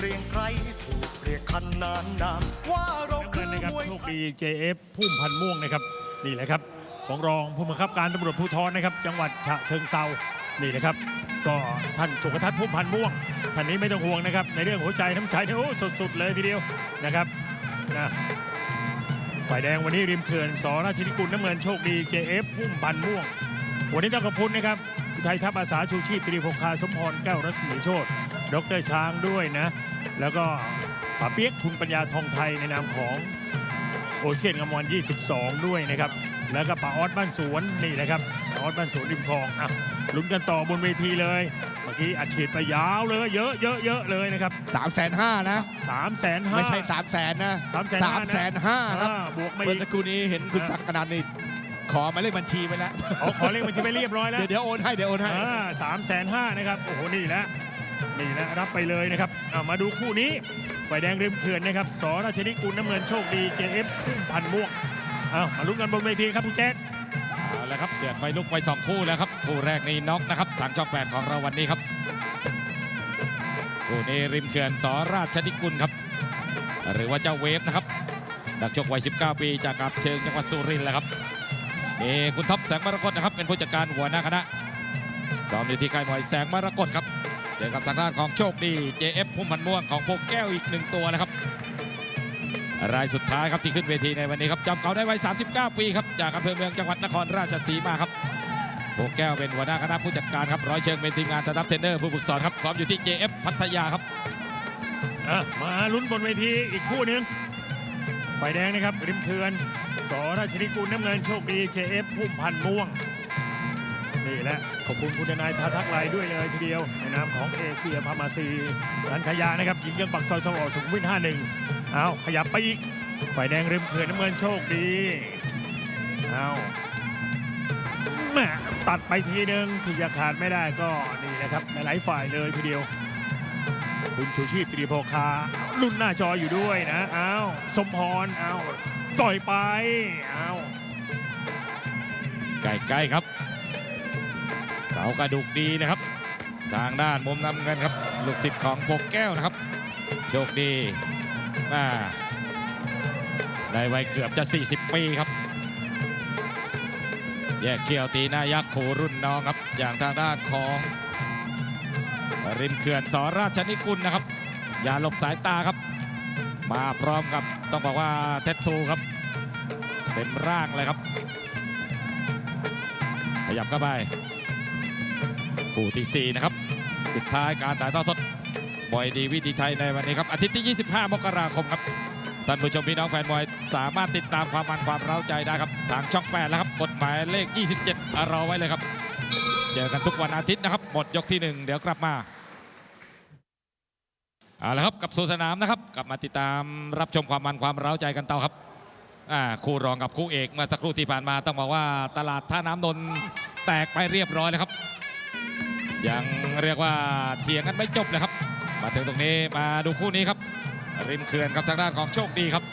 เกรียงไกรถูกเรียกขันนานนามว่าเราคืเงิอนะครับมวยโชคดี JF พุ่มพันธ์ม่วงนะครับนี่แหละครับ ของรองผู้บังคับการตำรวจภูธรนะครับ จังหวัดฉะเชิงเซานี่นะครับ ก็ท่านสุขทัศน์พุ่มพันธ์ม่วงท่านนี้ไม่ต้องห่วงนะครับ ในเรื่องหัวใจน้ำใจเนี่ยโอ้สุดๆเลยทีเดียวนะครับนะฝ่ายแดงวันนี้ริมเขื่อนสราชินิกุลน้ำเงินโชคดี JF พุ่มพันธ์ม่วง วันนี้ต้องขอบคุณนะครับอุทัยทัพอาสาชูชีพตรีพงคาสมพรแก้วรัศมีโชตดรช้างด้วยนะ แล้วก็ป๋าเปียกคุณปัญญาทองไทยในนามของโอเชียนกมวัน22 ด้วยนะครับ แล้วก็ป๋าออสบ้านสวนนี่นะครับป๋าออสบ้านสวนริมคลองอะลุ้นกันต่อบนเวทีเลยเมื่อกี้อัดฉีดไปยาวเลยเยอะเยอะเยอะเลยนะครับสามแสนห้านะ3ามแสนห้าไม่ใช่สามแสนนะสามแสนสามแสนห้าครับบวกไม่เมื่ออีกสักครู่นี้เห็นคุณศักดิ์กนันนี่ขอหมายเลขบัญชีไปแล้วอ๋อขอเลขบัญชีไปเรียบร้อยแล้วเดี๋ยวเดี๋ยวโอนให้เดี๋ยวโอนให้สามแสนห้านะครับ โอ้โห นี่แหละ นี่นะรับไปเลยนะครับเอามาดูคู่นี้ฝ่ายแดงริมเขื่อนนะครับสราชนิกุลน้ำเงินโชคดี JF พุ่มพันม่วงเอามาลุ้นกันบนเวทีครับคุณแจ๊คเอาละครับเดือดไฟลุกไปสองคู่แล้วครับคู่แรกนี่น็อกนะครับทางช่องแปดของเราวันนี้ครับคู่นี้ริมเขื่อนสอราชนิกุลครับ หรือว่าเจ้าเวฟนะครับนักชกวัย 19 ปีจากกาบเชิงจังหวัดสุรินทร์แหละครับนี่คุณท็อปแสงมรกตนะครับ เป็นผู้จัดการหัวหน้าคณะซ้อมอยู่ที่ค่ายมวยแสงมรกตครับ เจอกับทางด้านของโชคดี JF พุ่มพันม่วงของโพแก้วอีกหนึ่งตัวนะครับ รายสุดท้ายครับที่ขึ้นเวทีในวันนี้ครับจำเขาได้ไว้ 39 ปีครับจากอำเภอเมืองจังหวัดนครราชสีมาครับโพแก้วเป็นหัวหน้าคณะผู้จัดการครับร้อยเชิงเป็นทีมงานสตาฟเทรนเนอร์ผู้ฝึกสอนครับซ้อมอยู่ที่ JF พัทยาครับมาลุ้นบนเวทีอีกคู่หนึ่งฝ่ายแดงนะครับริมเขื่อนสราชนิกุลน้ำเงินโชคดี JF พุ่มพันม่วง นี่แหละขอบคุณคุณนายทาทักไลด้วยเลยทีเดียวในนามของเอเชียพามาซีร้านขายานะครับยิงเยื่องปักซอยทองหล่อสุขุมวิท51เอาขยับไปอีกฝ่ายแดงริมเขื่อนน้ำเงินโชคดีเอาแม่ตัดไปทีหนึ่งที่จะขาดไม่ได้ก็นี่นะครับหลายฝ่ายเลยทีเดียว คุณชูชีพตรีโพคารุ่นหน้าจออยู่ด้วยนะเอาสมพรเอาต่อยไปเอาใกล้ๆครับ เสากระดูกดีนะครับ ทางด้านมุมน้ำเงินครับ ลูกศิษย์ของโพแก้วนะครับ โชคดีมาในวัยเกือบจะ 40 ปีครับ แยกเกี่ยวตีหน้ายักษ์โขรุ่นน้องครับ อย่างทางด้านของริมเขื่อนสอราชนิกุลนะครับ อย่าหลบสายตาครับ มาพร้อมกับต้องบอกว่าเทตทูครับเต็มร่างเลยครับ ขยับเข้าไป คู่ที่ 4 นะครับ สุดท้ายการถ่ายทอดสดมวยดีวิธีไทยในวันนี้ครับ อาทิตย์ที่ 25 มกราคมครับ ท่านผู้ชมพี่น้องแฟนมวยสามารถติดตามความมันความเร้าใจได้ครับ ทางช่อง8แล้วครับกฎหมายเลข 27รอไว้เลยครับ เจอกันทุกวันอาทิตย์นะครับ หมดยกที่ 1 เดี๋ยวกลับมาเอาละครับกับสู่สนามนะครับ กลับมาติดตามรับชมความมันความเร้าใจกันต่อครับคู่รองกับคู่เอกเมื่อสักครู่ที่ผ่านมาต้องบอกว่าตลาดท่าน้ำนนท์แตกไปเรียบร้อยแล้วครับ ยังเรียกว่าเถียงกันไม่จบเลยครับ มาถึงตรงนี้มาดูคู่นี้ครับ ริมเขื่อนครับทางด้านของโชคดีครับ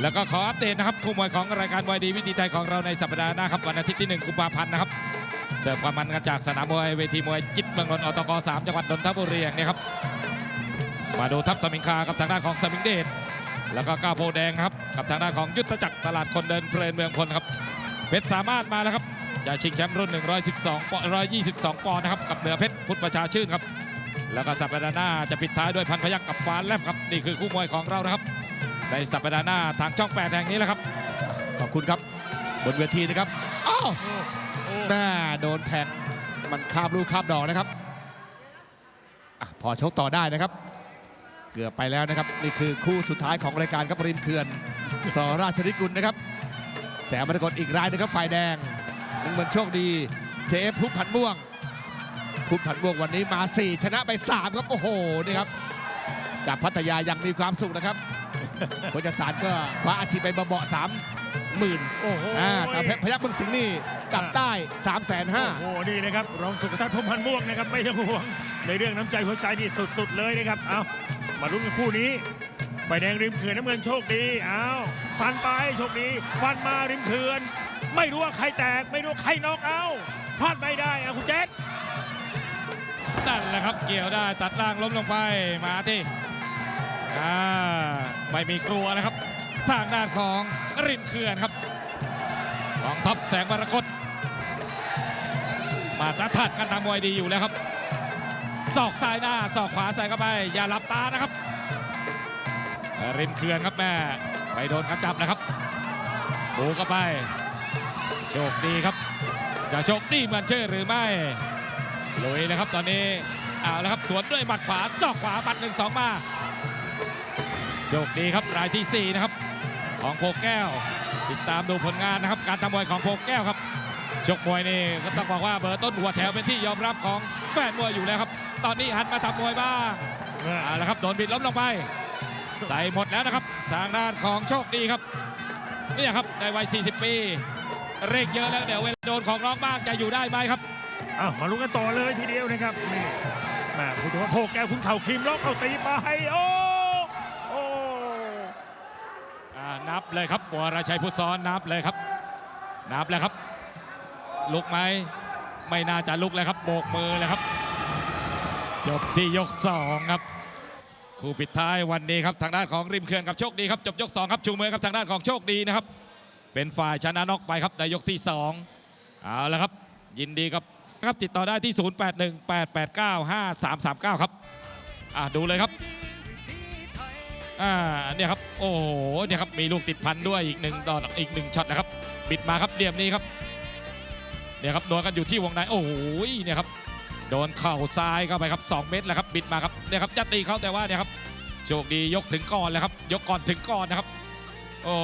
แล้วก็ขออัปเดตนะครับคู่มวยของรายการมวยดีวิธีไทยของเราในสัปดาห์หน้าครับวันอาทิตย์ที่ 1 กุมภาพันธ์นะครับเสิร์ฟความมันกันจากสนามมวยเวทีมวยจิตเมืองนนท์อตก3จังหวัดนนทบุรีอย่างนี้ครับมาดูทัพสมิงคากับทางด้านของสมิงเดชแล้วก็ก้าวโพแดงครับกับทางด้านของยุทธจักรตลาดคนเดินเพลินเมืองพลครับเพชรสามารถมาแล้วครับ จะชิงแชมป์รุ่น 112ปอน122 ปอนด์นะครับ กับเหนือเพชรพุทธประชาชื่นครับ แล้วก็สัปดาห์หน้าจะปิดท้ายด้วยพันพยักกับฟ้าแลบครับ นี่คือคู่มวยของเรานะครับ ในสัปดาห์หน้าทางช่องแปดแห่งนี้แหละครับ ขอบคุณครับ บนเวทีนะครับ อ้าวโอ้โอ้แม่โดนแทงมันคาบลูกคาบดอกนะครับอะพอชกต่อได้นะครับ เกือบไปแล้วนะครับ นี่คือคู่สุดท้ายของรายการครับริมเขื่อนสอราชนิกุลนะครับ แสงมรกตอีกรายนึงครับฝ่ายแดง นึงเหมือนโชคดีเทฟพุทธผันม่วง พุทธผันม่วงวันนี้มา 4 ชนะไป 3 ครับ โอ้โห นี่ครับกับพัทยายังมีความสุขนะครับโคชศาสตร์ก็คว้าอาชีพไปเบาๆสามหมื่นโอ้โหอ่าแต่พยักเมืองสิงห์นี่กลับได้3ามแสนห้าโอ้โหนี่นะครับรองสุขทัศน์พุ่มพันธุ์ม่วงนะครับไม่ต้องห่วงในเรื่องน้ำใจหัวใจนี่สุดๆเลยนะครับเอามาลุ้นกันคู่นี้ฝ่ายแดงริมเขื่อนน้ำเงินโชคดีเอาฟันไปโชคดีฟันมาริมเขื่อน ไม่รู้ว่าใครแตก ไม่รู้ใครน็อกเอาพลาดไม่ได้อะคุณแจ๊คนั่นแหละครับเกี่ยวได้ตัดล่างล้มลงไปมาที่อ่าไม่มีกลัวนะครับ ทางด้านของริมเขื่อนครับ ของท็อปแสงมรกตมาตรฐานกันทำมวยดีอยู่แล้วครับศอกซ้ายหน้าศอกขวาใส่เข้าไป อย่าหลับตานะครับ ริมเขื่อนครับแม่ไปโดนกระจับนะครับบูเข้าไป โชคดีครับ จะโชคดีมือนเชื่อหรือไม่ลุยเลยครับตอนนี้เอาแล้วครับสวนด้วยหมัดขวาจอกขวาบัดหนึ่งสองมา โชคดีครับรายที่ 4 นะครับ ของโพแก้ว ติดตามดูผลงานนะครับ การทำมวยของโพแก้วครับชกมวยนี่ก็ต้องบอกว่าเบอร์ต้นหัวแถวเป็นที่ยอมรับของแฟนมวยอยู่แล้วครับ ตอนนี้หันมาทำมวยบ้างเอาละครับโดนบิดล้มลงไป ใส่หมดแล้วนะครับ ทางด้านของโชคดีครับเนี่ยครับในวัย 40 ปี เร่งเยอะแล้วเดี๋ยวเวลาโดนของน้องบ้างจะอยู่ได้ไหมครับอ้าวมาลุ้นกันต่อเลยทีเดียวนะครับนี่แม่ผู้ถือว่าโพกแก้วคุณเข่าคิมล็อกเอาตีไปโอ้โอ้อ่านับเลยครับวรชัยพุทธซ้อนนับเลยครับ นับเลยครับ ลุกไหมไม่น่าจะลุกเลยครับโบกมือเลยครับจบที่ยกสองครับคู่ปิดท้ายวันนี้ครับทางด้านของริมเขื่อนกับโชคดีครับจบยกสองครับชูมือครับทางด้านของโชคดีนะครับ เป็นฝ่ายชนะน็อกไปครับในยกที่สองเอาละครับ ยินดีครับครับติดต่อได้ที่ 0818895339 ครับอ่าดูเลยครับอ่าเนี่ยครับโอ้โหเนี่ยครับมีลูกติดพันด้วยอีกหนึ่งดอกอีกหนึ่งช็อตนะครับ บิดมาครับเหลี่ยมนี้ครับเนี่ยครับโดนกันอยู่ที่วงในโอ้โหเนี่ยครับโดนเข่าซ้ายเข้าไปครับ 2 เม็ดแล้วครับบิดมาครับเนี่ยครับจะตีเขาแต่ว่าเนี่ยครับโชคดียกถึงก่อนแล้วครับ ยกก่อนถึงก่อนนะครับ โอ้